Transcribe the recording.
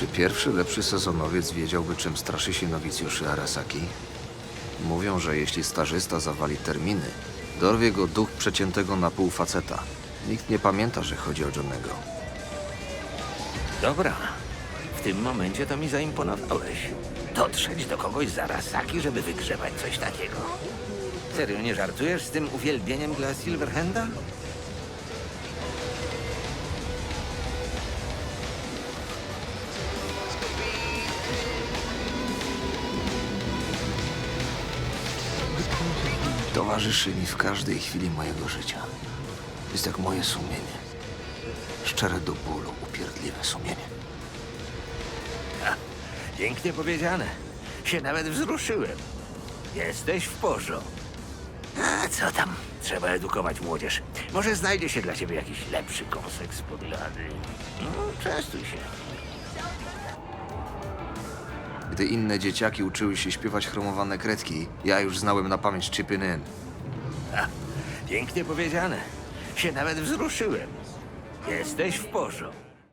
Czy pierwszy lepszy sezonowiec wiedziałby, czym straszy się nowicjuszy Arasaki? Mówią, że jeśli stażysta zawali terminy, dorwie go duch przeciętego na pół faceta. Nikt nie pamięta, że chodzi o Johnego. Dobra. W tym momencie to mi zaimponowałeś. Dotrzeć do kogoś z Arasaki, żeby wygrzebać coś takiego. Serio, nie żartujesz z tym uwielbieniem dla Silverhanda? Towarzyszy mi w każdej chwili mojego życia. Jest jak moje sumienie. Szczere do bólu, upierdliwe sumienie. Pięknie powiedziane. Się nawet wzruszyłem. Jesteś w porządku. A co tam? Trzeba edukować młodzież. Może znajdzie się dla ciebie jakiś lepszy kąsek z podlady. No, częstuj się. Gdy inne dzieciaki uczyły się śpiewać chromowane kredki, ja już znałem na pamięć Chippin' In. Pięknie powiedziane. Się nawet wzruszyłem. Jesteś w porządku.